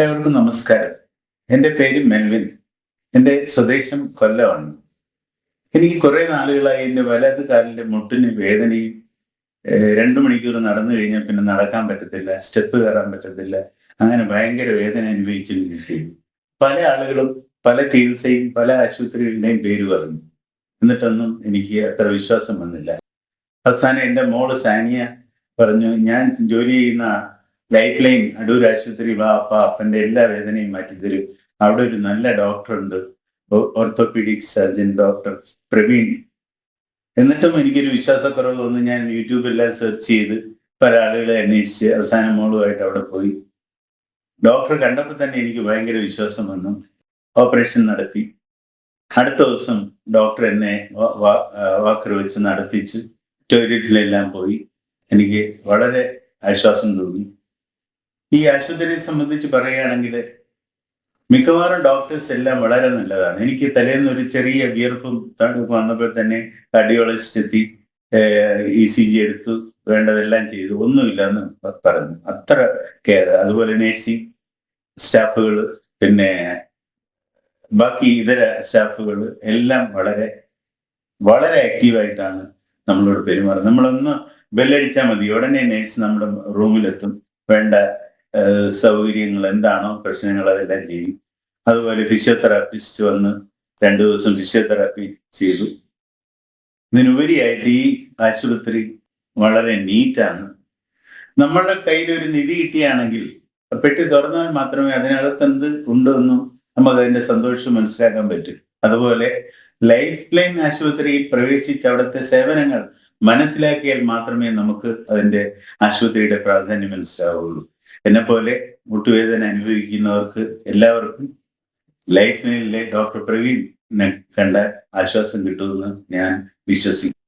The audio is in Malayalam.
ഏവർക്കും നമസ്കാരം. എന്റെ പേര് മെൽവിൻ എന്റെ സ്വദേശം കൊല്ലമാണ്. എനിക്ക് കുറേ നാളുകളായി എന്റെ വലത് കാലിന്റെ മുട്ടിന് വേദനയും രണ്ട് മണിക്കൂർ നടന്നു കഴിഞ്ഞാൽ പിന്നെ നടക്കാൻ പറ്റത്തില്ല സ്റ്റെപ്പ് കയറാൻ പറ്റത്തില്ല അങ്ങനെ ഭയങ്കര വേദന അനുഭവിച്ചിരിക്കുകയും പല ആളുകളും പല ചികിത്സയും പല ആശുപത്രികളുടെയും പേര് പറഞ്ഞു. എന്നിട്ടൊന്നും എനിക്ക് അത്ര വിശ്വാസം വന്നില്ല. അവസാനം എന്റെ മോൾ സാനിയ പറഞ്ഞു ഞാൻ ജോലി ചെയ്യുന്ന ലൈഫ് ലൈൻ അടൂർ ആശുപത്രി അപ്പ അപ്പന്റെ എല്ലാ വേദനയും മാറ്റിത്തരും അവിടെ ഒരു നല്ല ഡോക്ടർ ഉണ്ട്. Orthopaedic surgeon doctor Praveen. എന്നിട്ടും എനിക്കൊരു വിശ്വാസക്കുറവ് തോന്നുന്നു ഞാൻ യൂട്യൂബെല്ലാം സെർച്ച് ചെയ്ത് പല ആളുകളെ അന്വേഷിച്ച് അവസാനം മോളുമായിട്ട് അവിടെ പോയി. ഡോക്ടർ കണ്ടപ്പോൾ തന്നെ എനിക്ക് ഭയങ്കര വിശ്വാസം വന്നു. ഓപ്പറേഷൻ നടത്തി. അടുത്ത ദിവസം ഡോക്ടർ എന്നെ വാ- വാ- വാക്കർ വെച്ച് നടത്തിച്ച് ടോയ്ലറ്റിലെല്ലാം പോയി. എനിക്ക് വളരെ ആശ്വാസം തോന്നി. ഈ ആശുപത്രിയെ സംബന്ധിച്ച് പറയുകയാണെങ്കിൽ മിക്കവാറും ഡോക്ടേഴ്സ് എല്ലാം വളരെ നല്ലതാണ്. എനിക്ക് തലേന്ന് ഒരു ചെറിയ വിയർപ്പും തണുപ്പും വന്നപ്പോൾ തന്നെ കാർഡിയോളജിസ്റ്റ് എത്തി ഇ സി ജി എടുത്തു വേണ്ടതെല്ലാം ചെയ്തു. ഒന്നുമില്ല എന്ന് പറഞ്ഞു. അത്ര കെയർ അതുപോലെ നേഴ്സിംഗ് സ്റ്റാഫുകൾ പിന്നെ ബാക്കി ഇതര സ്റ്റാഫുകൾ എല്ലാം വളരെ വളരെ ആക്റ്റീവായിട്ടാണ് നമ്മളോട് പെരുമാറുന്നത്. നമ്മളൊന്ന് ബെല്ലടിച്ചാൽ മതി. ഉടനെ നേഴ്സ് നമ്മുടെ റൂമിലെത്തും വേണ്ട സൗകര്യങ്ങൾ എന്താണോ പ്രശ്നങ്ങൾ അതെല്ലാം ചെയ്യും. അതുപോലെ ഫിസിയോതെറാപ്പിസ്റ്റ് വന്ന് രണ്ടു ദിവസം ഫിസിയോതെറാപ്പി ചെയ്തു. ഇതിനുപരിയായിട്ട് ഈ ആശുപത്രി വളരെ നീറ്റാണ് നമ്മളുടെ കയ്യിൽ ഒരു നിധി കിട്ടിയാണെങ്കിൽ പെട്ടി തുറന്നാൽ മാത്രമേ അതിനകത്ത് എന്ത് ഉണ്ടെന്നും നമുക്ക് അതിന്റെ സന്തോഷം മനസ്സിലാക്കാൻ പറ്റും. അതുപോലെ ലൈഫ് ലൈൻ ആശുപത്രിയിൽ പ്രവേശിച്ച് അവിടുത്തെ സേവനങ്ങൾ മനസ്സിലാക്കിയാൽ മാത്രമേ നമുക്ക് അതിന്റെ ആശുപത്രിയുടെ പ്രാധാന്യം മനസ്സിലാവുള്ളൂ. എന്നെ പോലെ മുട്ടുവേദന അനുഭവിക്കുന്നവർക്ക് എല്ലാവർക്കും ലൈഫ് ലൈനിലെ ഡോക്ടർ പ്രവീൺ കണ്ട ആശ്വാസം കിട്ടുമെന്ന് ഞാൻ വിശ്വസിക്കുന്നു.